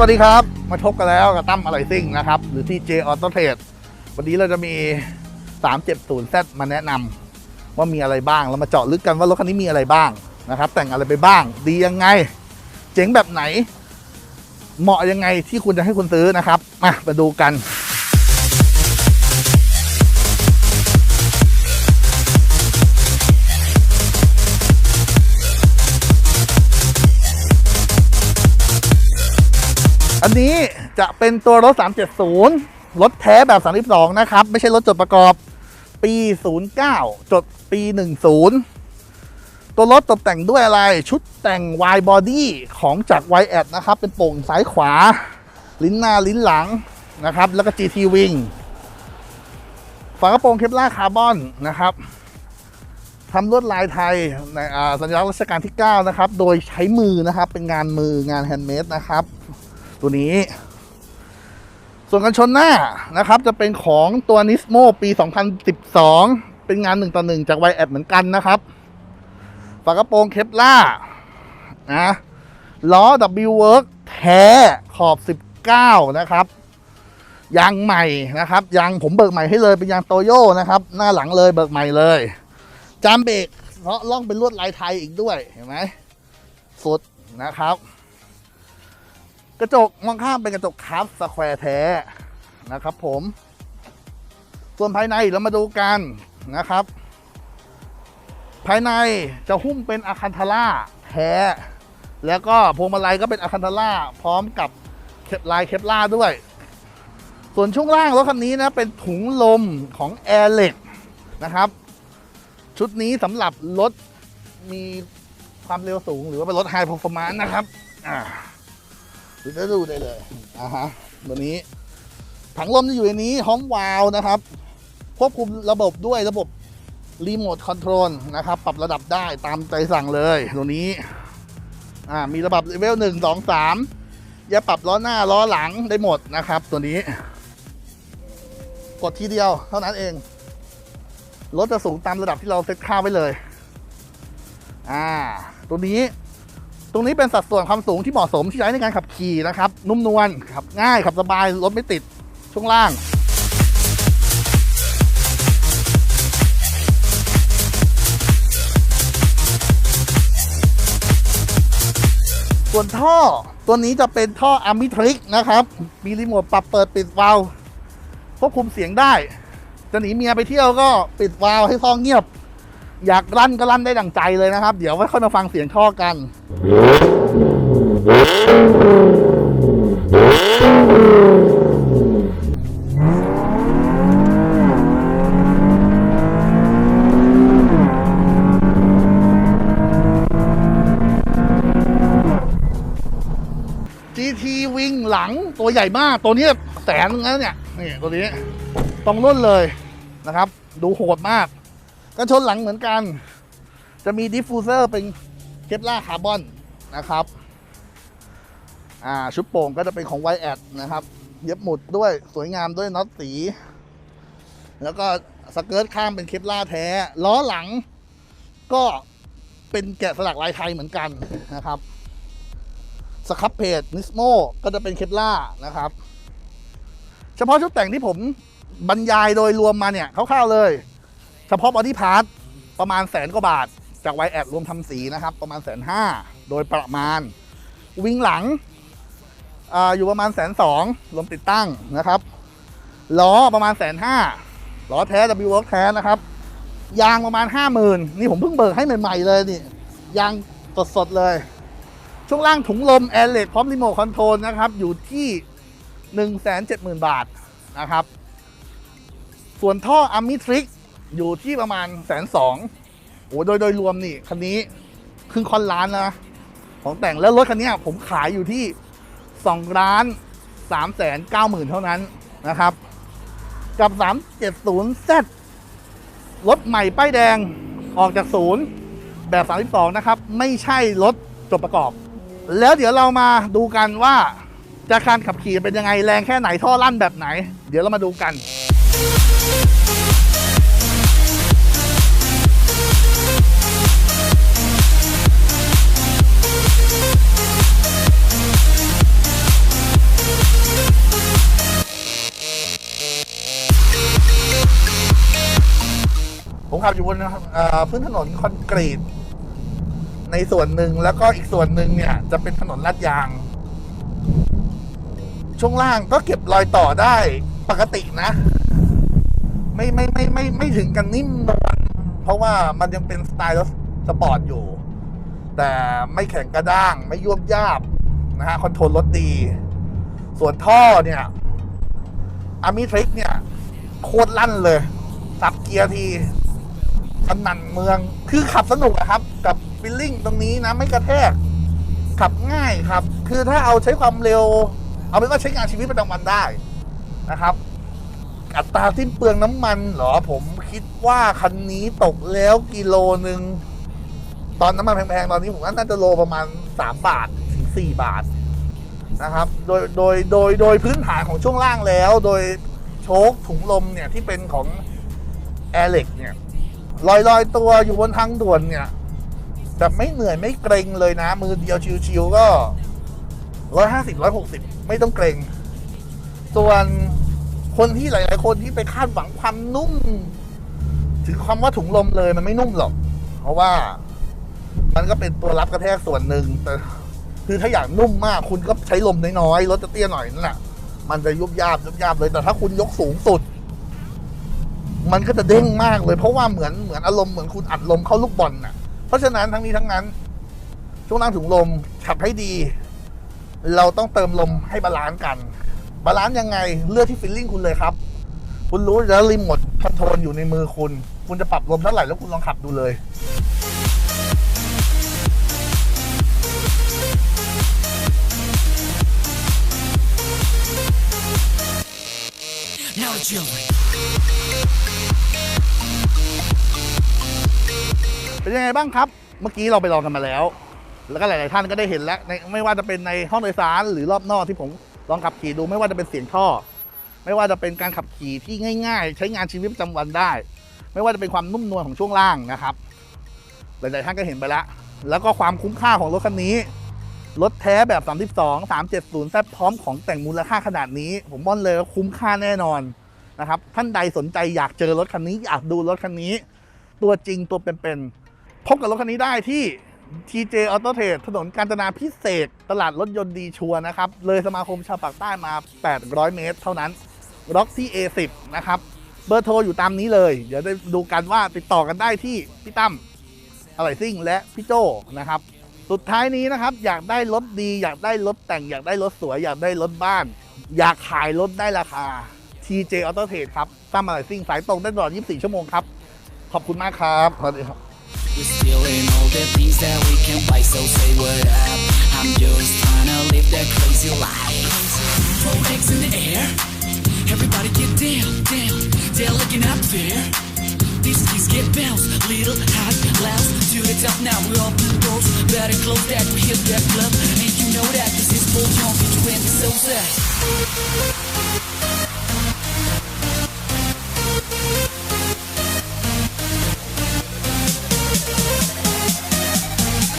วัสดีครับ มาพบกันแล้วกับตั้มอะไยซิ่งนะครับ หรือที่ J Auto Trade วันนี้เราจะมี 370Z มาแนะนำว่ามีอะไรบ้าง เรามาเจาะลึกกันว่ารถคันนี้มีอะไรบ้างนะครับ แต่งอะไรไปบ้าง ดียังไง เจ๋งแบบไหน เหมาะยังไงที่คุณจะให้คุณซื้อนะครับ มามาดูกัน นนี้จะเป็นตัวรถ 370 รถแท้แบบ 32 นะครับ ไม่ใช่รถจดประกอบ ปี 09 จดปี 10 ตัวรถตกแต่งด้วยอะไร ชุดแต่ง wide body ของจาก y a d นะครับ เป็นโป่งซ้ายขวา ลิ้นหน้าลิ้นหลังนะครับ แล้วก็ GT Wing ฝากระโปรงเคปลาคาร์บอนนะครับทำลวดลายไทยในสัญลักษณ์รัชกาลที่ 9 นะครับ โดยใช้มือนะครับ เป็นงานมืองานแฮนด์เมดนะครับ ตัวนี้ ส่วนกันชนหน้านะครับ จะเป็นของตัวนิสโมปี 2012 เป็นงาน1ต่อ1จากไวแอดเหมือนกันนะครับ ฝากระโปรงเคปล่านะล้อ W Work แท้ขอบ 19 นะครับยางใหม่นะครับยางผมเบิกใหม่ให้เลยเป็นยางโตโยนะครับ หน้าหลังเลยเบิกใหม่เลยจามเบรกเพราะล่องเป็นลวดลายไทยอีกด้วยเห็นไหมสุดนะครับ กระจกมองข้ามเป็นกระจกคัสสแควร์แท้นะครับผม ส่วนภายในเรามาดูกันนะครับ ภายในจะหุ้มเป็นอะคันทาร่าแท้ แล้วก็พวงมาลัยก็เป็นอะคันทาร่าพร้อมกับเคปลายเคปล่าด้วย ส่วนช่วงล่างรถคันนี้นะเป็นถุงลมของแอร์เล็กนะครับ ชุดนี้สำหรับรถมีความเร็วสูงหรือว่าเป็นรถไฮ p e r f o r m a n c e นะครับ อ่าหรือจะดูได้เลยอ่าฮะตัวนี้ ถังลมจะอยู่ในนี้ห้องวาล์วนะครับ ควบคุมระบบด้วยระบบรีโมทคอนโทรลนะครับ ปรับระดับได้ตามใจสั่งเลยตัวนี้ อ่า มีระดับเลเวลหนึ่งสองสามอย่าปรับล้อหน้าล้อหลังได้หมดนะครับ ตัวนี้ กดทีเดียวเท่านั้นเองรถจะสูงตามระดับที่เราเซตค่าไว้เลย อ่า ตัวนี้ ตรงนี้เป็นสัดส่วนความสูงที่เหมาะสมที่ใช้ในการขับขี่นะครับ นุ่มนวลขับง่ายขับสบายรถไม่ติดช่วงล่างส่วนท่อตัวนี้จะเป็นท่ออะมิทริกนะครับ มีรีโมทปรับเปิดปิดวาล์วควบคุมเสียงได้ จะหนีเมียไปเที่ยวก็ปิดวาล์วให้ท่อเงียบ อยากลั่นก็ลั่นได้ดังใจเลยนะครับ เดี๋ยวไว้ค่อยมาฟังเสียงท่อกัน GT วิงหลังตัวใหญ่มากตัวนี้แสนนึงแล้วเนี่ยนี่ตัวนี้ต้องรุ่นเลยนะครับ ดูโหดมาก กันชนหลังเหมือนกัน จะมีดิฟฟูเซอร์เป็นเคปลาคาร์บอนนะครับ อ่าชุดโป่งก็จะเป็นของไวแอดนะครับ เย็บหมุดด้วยสวยงามด้วยน็อตสี แล้วก็สเกิร์ตข้างเป็นเคปลาแท้ ล้อหลังก็เป็นแกะสลักลายไทยเหมือนกันนะครับสครับเพจนิสโมก็จะเป็นเคปลานะครับ เฉพาะชุดแต่งที่ผมบรรยายโดยรวมมาเนี่ยคร่าวๆเลย เฉพาะบอดี้พาร์ทประมาณแสนกว่าบาท จากไวแอดรวมทำสีนะครับ ประมาณแสนห้าโดยประมาณ วิงหลังออยู่ประมาณแสนสองรวมติดตั้งนะครับล้อประมาณแสนห้าล้อแท้ W Work แท้นะครับ ยางประมาณห้าหมื่นนี่ผมเพิ่งเบิกให้ใหม่ ๆ เลยนี่ ยางสดๆเลย ช่วงล่างถุงลมแอร์เลดพร้อมรีโมทคอนโทรลนะครับ อยู่ที่1 7 0 0 0 0บาทนะครับ ส่วนท่ออัมมิทริก อยู่ที่ประมาณแสนสองโอ้โดยโดยรวมนี่คันนี้ครึ่งคอนล้านนะ ของแต่งแล้วรถคันนี้ผมขายอยู่ที่2ล้าน3แสน9หมื่นเท่านั้นนะครับ กับ 370Z รถใหม่ป้ายแดงออกจากศูนย์แบบ32นะครับ ไม่ใช่รถจดประกอบ แล้วเดี๋ยวเรามาดูกันว่าจะการขับขี่เป็นยังไงแรงแค่ไหนท่อลั่นแบบไหน เดี๋ยวเรามาดูกัน ขับอยู่บนเอ่อพื้นถนนคอนกรีต ในส่วนหนึ่งแล้วก็อีกส่วนหนึ่งเนี่ย จะเป็นถนนลาดยาง ช่วงล่างก็เก็บรอยต่อได้ปกตินะ ไม่ไม่ไม่ไม่ไม่ถึงกันนิ่มนวลเพราะว่ามันยังเป็นสไตล์รถสปอร์ตอยู่ แต่ไม่แข็งกระด้าง ไม่ยวบยาบนะฮะคอนโทรลรถดี ส่วนท่อเนี่ยอามิทริกเนี่ย โคตรลั่นเลยสับเกียร์ที สนั่นเมือง คือขับสนุกอะครับ กับฟิลลิ่งตรงนี้นะไม่กระแทก ขับง่ายครับ คือถ้าเอาใช้ความเร็ว เอาเป็นว่าใช้งานชีวิตประจำวันได้นะครับ อัตราสิ้นเปลืองน้ำมันเหรอผมคิดว่าคันนี้ตกแล้วกิโลหนึ่งตอนน้ำมันแพงๆ ตอนนี้ผมว่าน่าจะโลประมาณ 3 บาทถึง4บาทนะครับ โดย โดย โดย โดยพื้นฐานของช่วงล่างแล้ว โดยโชคถุงลมเนี่ยที่เป็นของแอร์เล็กเนี่ย ลอยลอยตัวอยู่บนทางด่วนเนี่ยแบบไม่เหนื่อยไม่เกรงเลยนะ มือเดียวชิวๆก็ร้อยห้าสิบร้อยหกสิบไม่ต้องเกรง ส่วนคนที่หลาย ๆ คนที่ไปคาดหวังความนุ่ม ถึงความว่าถุงลมเลยมันไม่นุ่มหรอก เพราะว่ามันก็เป็นตัวรับกระแทกส่วนหนึ่งแต่คือถ้าอยากนุ่มมากคุณก็ใช้ลมน้อยๆรถจะเตี้ยหน่อยนั่นแหละมันจะยุบยาบยุบยาบเลยแต่ถ้าคุณยกสูงสุด มันก็จะเด้งมากเลย เพราะว่าเหมือนเหมือนอารมณ์เหมือนคุณอัดลมเข้าลูกบอลน่ะ เพราะฉะนั้นทั้งนี้ทั้งนั้น ช่วงล่างถุงลมขับให้ดี เราต้องเติมลมให้บาลานซ์กัน บาลานซ์ยังไงเลือกที่ฟิลลิ่งคุณเลยครับ คุณรู้แล้วรีโมทคอนโทรลอยู่ในมือคุณ คุณจะปรับลมเท่าไหร่แล้วคุณลองขับดูเลย no children. เป็นยังไงบ้างครับ เมื่อกี้เราไปลองกันมาแล้ว แล้วก็หลาย ๆ ท่านก็ได้เห็นแล้วในไม่ว่าจะเป็นในห้องโดยสารหรือรอบนอกที่ผมลองขับขี่ดูไม่ว่าจะเป็นเสียงท่อ ไม่ว่าจะเป็นการขับขี่ที่ง่าย ๆ ใช้งานชีวิตประจำวันได้ ไม่ว่าจะเป็นความนุ่มนวลของช่วงล่างนะครับ หลาย ๆ ท่านก็เห็นไปแล้ว แล้วก็ความคุ้มค่าของรถคันนี้ รถแท้แบบ 32 370แซพร้อมของแต่งมูลค่าขนาดนี้ ผมบอกเลยว่าคุ้มค่าแน่นอนนะครับ ท่านใดสนใจอยากเจอรถคันนี้ อยากดูรถคันนี้ ตัวจริงตัวเป็นๆพบกับรถคันนี้ได้ที่ TJ Auto Trade ถนนกาญจนาพิเศษ ตลาดรถยนต์ดีชัวนะครับ เลยสมาคมชาวปากใต้มา 800 เมตร เท่านั้นล็อกที่ A10 นะครับ เบอร์โทรอยู่ตามนี้เลย เดี๋ยวได้ดูกันว่าติดต่อกันได้ที่พี่ตั้มอะไรซิ่งและพี่โจนะครับ สุดท้ายนี้นะครับ อยากได้รถดี อยากได้รถแต่ง อยากได้รถสวย อยากได้รถบ้าน อยากขายรถได้ราคา TJ Auto Trade ครับตั้างมอะไรซิ่งสายตรงได้ตลอด 24 ชั่วโมงครับ ขอบคุณมากครับสวัสดีครับ We're still in all the things that we can buy, so say what up. I'm just trying to live that crazy life. Throw legs in the air. Everybody get down, down. They're looking up there. These keys get bounced, little hot, loud to the top. Now we're open doors, better close that. Hit that club, and you know that this is for young, 20 so sad.